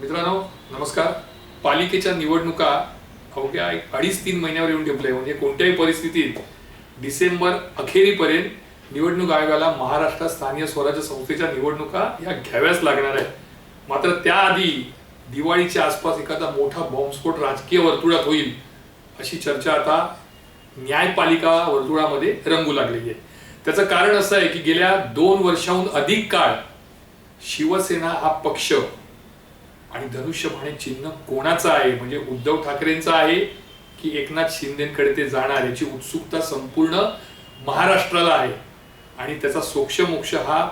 मित्रांनो नमस्कार. पालिकेच्या निवडणुका अवघ्या अडीच तीन महिन्यावर येऊन ठेवल्या म्हणजे कोणत्याही परिस्थितीत डिसेंबर अखेरीपर्यंत निवडणूक आयोगाला महाराष्ट्र स्थानीय स्वराज्य संस्थेच्या निवडणुका या घ्याव्याच लागणार आहेत. मात्र त्याआधी दिवाळीच्या आसपास एखादा मोठा बॉम्बस्फोट राजकीय वर्तुळात होईल अशी चर्चा आता न्यायपालिका वर्तुळामध्ये रंगू लागलेली आहे. त्याचं कारण असं आहे की गेल्या दोन वर्षाहून अधिक काळ शिवसेना हा पक्ष आणि धनुष्यबाणे चिन्ह कोणाचं आहे? म्हणजे उद्धव ठाकरेंचं आहे की एकनाथ शिंदेकडे ते जाणार याची उत्सुकता संपूर्ण महाराष्ट्राला आहे. आणि त्याचा सोक्षमोक्ष हा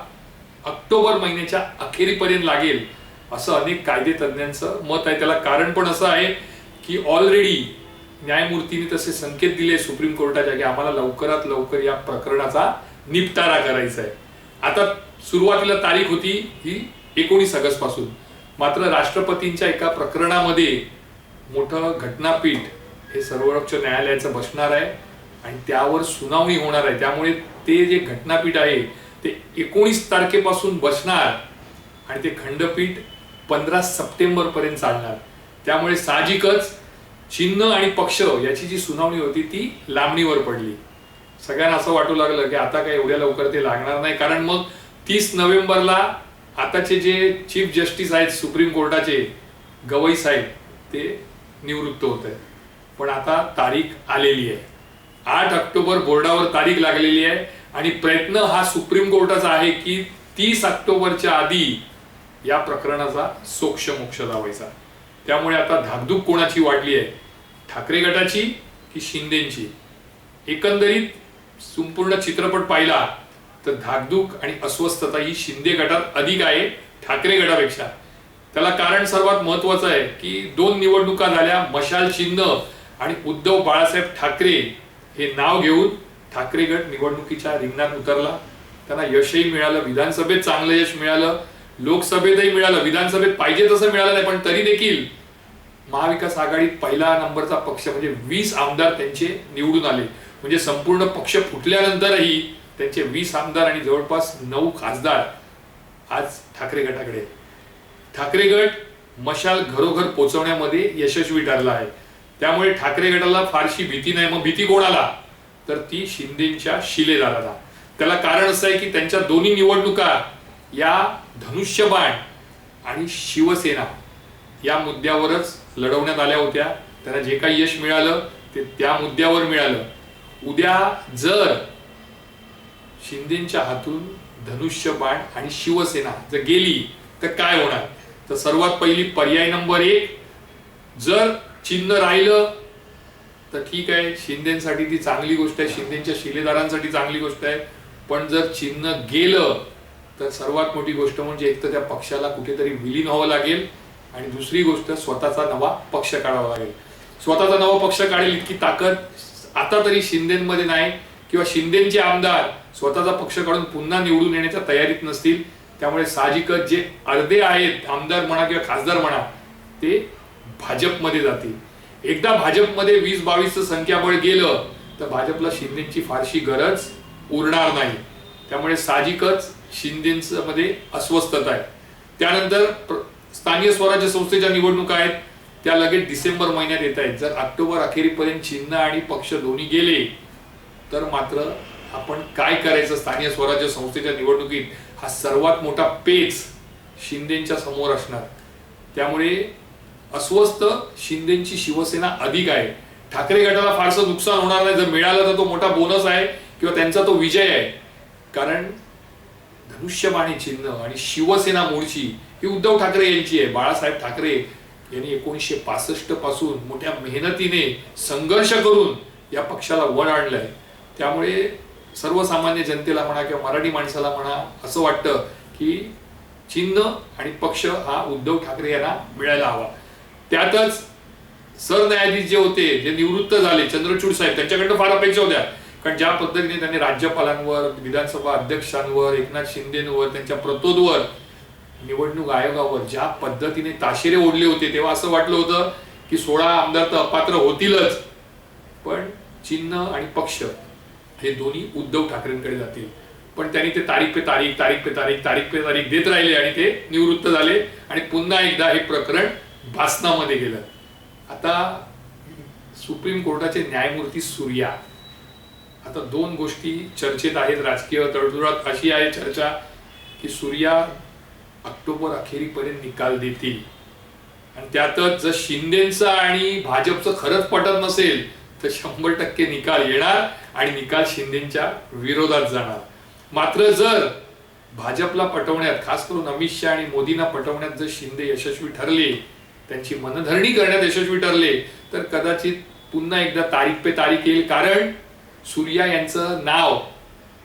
ऑक्टोबर महिन्याच्या अखेरीपर्यंत लागेल असं अनेक कायदे तज्ज्ञांचं मत आहे. त्याला कारण पण असं आहे की ऑलरेडी न्यायमूर्तीने तसे संकेत दिले सुप्रीम कोर्टाच्या की आम्हाला लवकरात लवकर या प्रकरणाचा निपटारा करायचा आहे. आता सुरुवातीला तारीख होती ही एकोणीस ऑगस्टपासून. मात्र राष्ट्रपतींच्या एका प्रकरणामध्ये मोठं घटनापीठ हे सर्वोच्च न्यायालयाचं बसणार आहे आणि त्यावर सुनावणी होणार आहे. त्यामुळे ते जे घटनापीठ आहे ते एकोणीस तारखेपासून बसणार आणि ते खंडपीठ पंधरा सप्टेंबरपर्यंत चालणार. त्यामुळे साहजिकच चिन्ह आणि पक्ष याची जी सुनावणी होती ती लांबणीवर पडली. सगळ्यांना असं वाटू लागलं की आता काय एवढ्या लवकर ते लागणार नाही. कारण मग तीस नोव्हेंबरला आताचे जे चीफ जस्टिस आहेत सुप्रीम कोर्टाचे गवई साहेब ते निवृत्त होत आहेत. पण आता तारीख आलेली आहे. आठ ऑक्टोबर बोर्डावर तारीख लागलेली आहे आणि प्रयत्न हा सुप्रीम कोर्टाचा आहे की तीस ऑक्टोबरच्या आधी या प्रकरणाचा सोक्ष मोक्ष लावायचा. त्यामुळे आता धाकधूक कोणाची वाढली आहे? ठाकरे गटाची की शिंदेची? एकंदरीत संपूर्ण चित्रपट पाहिला तर धाकधूक आणि अस्वस्थता ही शिंदे गटात अधिक आहे ठाकरे गटापेक्षा. त्याला कारण सर्वात महत्वाचं आहे की दोन निवडणुका झाल्या मशाल चिन्ह आणि उद्धव बाळासाहेब ठाकरे हे नाव घेऊन ठाकरे गट निवडणुकीच्या रिंगणात उतरला. त्यांना यशही मिळालं विधानसभेत चांगलं यश मिळालं लोकसभेतही मिळालं विधानसभेत पाहिजे तसं मिळालं नाही पण तरी देखील महाविकास आघाडीत पहिला नंबरचा पक्ष म्हणजे वीस आमदार त्यांचे निवडून आले. म्हणजे संपूर्ण पक्ष फुटल्यानंतरही त्यांचे वीस आमदार आणि जवळपास नऊ खासदार आज ठाकरे गटाकडे ठाकरे गट मशाल घरोघर पोचवण्यामध्ये यशस्वी ठरला आहे. त्यामुळे ठाकरे गटाला फारशी भीती नाही. मग भीती कोणाला? तर ती शिंदेच्या शिलेदाराला. त्याला कारण असं आहे की त्यांच्या दोन्ही निवडणुका या धनुष्यबाण आणि शिवसेना या मुद्द्यावरच लढवण्यात आल्या होत्या. त्यांना जे काही यश मिळालं ते त्या मुद्द्यावर मिळालं. उद्या जर शिंदेच्या हातून धनुष्यबाण आणि शिवसेना जर गेली तर काय होणार? तर सर्वात पहिली पर्याय नंबर एक जर चिन्ह राहिलं तर ठीक आहे शिंदेसाठी ती चांगली गोष्ट आहे शिंदेच्या शिलेदारांसाठी चांगली गोष्ट आहे. पण जर चिन्ह गेलं तर सर्वात मोठी गोष्ट म्हणजे एक तर त्या पक्षाला कुठेतरी विलीन व्हावं लागेल आणि दुसरी गोष्ट स्वतःचा नवा पक्ष काढावा लागेल. स्वतःचा नवा पक्ष काढेल इतकी ताकद आता तरी शिंदेमध्ये नाही किंवा शिंदेचे आमदार स्वतःचा पक्ष काढून पुन्हा निवडून येण्याच्या तयारीत नसतील त्यामुळे साहजिकच जे अर्धे आहेत आमदार म्हणा किंवा खासदार म्हणा ते भाजपमध्ये जातील. एकदा भाजपमध्ये वीस बावीसचं संख्याबळ गेलं तर भाजपला शिंदेची फारशी गरज उरणार नाही. त्यामुळे साहजिकच शिंदेचं मध्ये अस्वस्थता आहे. त्यानंतर स्थानीय स्थानिक स्वराज्य संस्थेच्या निवडणुका आहेत त्या लगेच डिसेंबर महिन्यात येत आहेत. जर ऑक्टोबर अखेरीपर्यंत चिन्ह आणि पक्ष दोन्ही गेले तर मात्र आपण काय करायचं स्थानीय स्वराज्य संस्थेच्या निवडणुकीत हा सर्वात मोठा पेच शिंदेच्या समोर असणार. त्यामुळे अस्वस्थ शिंदेची शिवसेना अधिक आहे. ठाकरे गटाला फारसं नुकसान होणार नाही. जर मिळालं तर तो मोठा बोनस आहे किंवा त्यांचा तो विजय आहे. कारण धनुष्यबाणी चिन्ह आणि शिवसेना मूळची ही उद्धव ठाकरे यांची आहे. बाळासाहेब ठाकरे यांनी एकोणीसशे पासष्टपासून मोठ्या मेहनतीने संघर्ष करून या पक्षाला वर आणलंय. त्यामुळे सर्वसामान्य जनतेला म्हणा किंवा मराठी माणसाला म्हणा असं वाटतं की चिन्ह आणि पक्ष हा उद्धव ठाकरे यांना मिळायला हवा. त्यातच सरन्यायाधीश जे होते जे निवृत्त झाले चंद्रचूड साहेब त्यांच्याकडनं फार अपेक्षा होत्या. कारण ज्या पद्धतीने त्यांनी राज्यपालांवर विधानसभा अध्यक्षांवर एकनाथ शिंदेवर त्यांच्या प्रतोदवर निवडणूक आयोगावर ज्या पद्धतीने ताशेरे ओढले होते तेव्हा असं वाटलं होतं की सोळा आमदार तर अपात्र होतीलच. पण चिन्ह आणि पक्ष हे दोन्ही उद्धव ठाकरेंकडे जातील. पण त्यांनी ते तारीख पे तारीख तारीख पे तारीख तारीख पे तारीख देत राहिले आणि ते निवृत्त झाले. आणि पुन्हा एकदा हे प्रकरण भासनामध्ये गेलं. आता सुप्रीम कोर्टाचे न्यायमूर्ती सूर्या. आता दोन गोष्टी चर्चेत आहेत राजकीय तडजोडात. अशी आहे चर्चा की सूर्या ऑक्टोबर अखेरीपर्यंत निकाल देतील. आणि त्यातच जर शिंदेचं आणि भाजपचं खरंच पटत नसेल तर शंभर टक्के निकाल येणार आणि निकाल शिंदेच्या विरोधात जाणार. मात्र जर भाजपला पटवण्यात खास करून अमित शहा आणि मोदींना पटवण्यात जर शिंदे यशस्वी ठरले त्यांची मनधरणी करण्यात यशस्वी ठरले तर कदाचित पुन्हा एकदा तारीख पे तारीख येईल कारण सूर्या यांचं नाव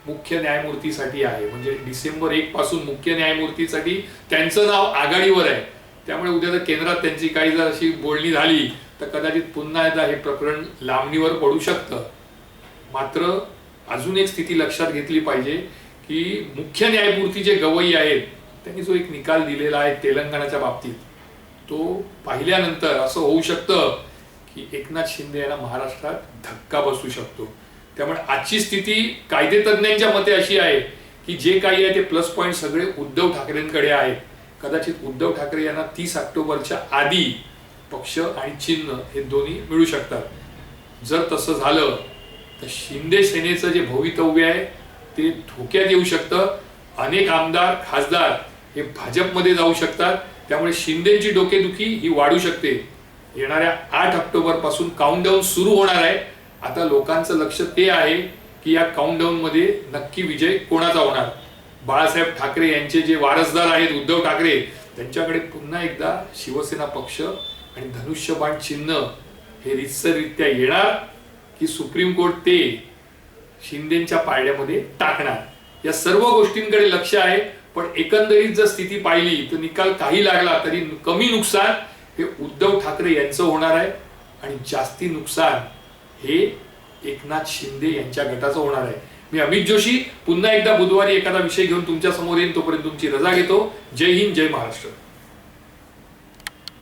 मुख्य न्यायमूर्तीसाठी आहे. म्हणजे डिसेंबर एक पासून मुख्य न्यायमूर्तीसाठी त्यांचं नाव आघाडीवर आहे. त्यामुळे उद्या जर केंद्रात त्यांची काही जर अशी बोलणी झाली तर कदाचित पुन्हा एकदा हे प्रकरण लांबणीवर पडू शकतं. मात्र अजून एक स्थिती लक्षात घेतली पाहिजे की मुख्य न्यायमूर्ती जे गवई आहेत त्यांनी जो एक निकाल दिलेला आहे तेलंगणाच्या बाबतीत तो पाहिल्यानंतर असं होऊ शकतं की एकनाथ शिंदे यांना महाराष्ट्रात धक्का बसू शकतो. त्यामुळे आजची स्थिती कायदेतज्ञांच्या मते अशी आहे की जे काही आहे ते प्लस पॉईंट सगळे उद्धव ठाकरेंकडे आहेत. कदाचित उद्धव ठाकरे यांना तीस ऑक्टोबरच्या आधी पक्ष आणि चिन्ह हे दोन्ही मिळू शकतात. जर तसं झालं तर शिंदे सेनेचं जे भवितव्य आहे ते धोक्यात येऊ शकतं. अनेक आमदार खासदार हे भाजपमध्ये जाऊ शकतात. त्यामुळे शिंदेची डोकेदुखी ही वाढू शकते. येणाऱ्या आठ ऑक्टोबरपासून काउंटडाऊन सुरू होणार आहे. आता लोकांचं लक्ष ते आहे की या काउंटडाऊनमध्ये नक्की विजय कोणाचा होणार? बाळासाहेब ठाकरे यांचे जे वारसदार आहेत उद्धव ठाकरे त्यांच्याकडे पुन्हा एकदा शिवसेना पक्ष आणि धनुष्यबाण चिन्ह हे रितसररित्या येणार की सुप्रीम कोर्ट ते शिंदेच्या पाळण्यामध्ये टाकणार. या सर्व गोष्टींकडे लक्ष आहे पण एकंदरीत जर स्थिती पाहिली तर निकाल काही लागला तरी कमी नुकसान हे उद्धव ठाकरे यांचं होणार आहे आणि जास्ती नुकसान हे एकनाथ शिंदे यांच्या गटाचं होणार आहे. मी अमित जोशी पुन्हा एकदा बुधवारी एखादा विषय घेऊन तुमच्यासमोर येईन तोपर्यंत तुमची रजा घेतो. जय हिंद जय महाराष्ट्र.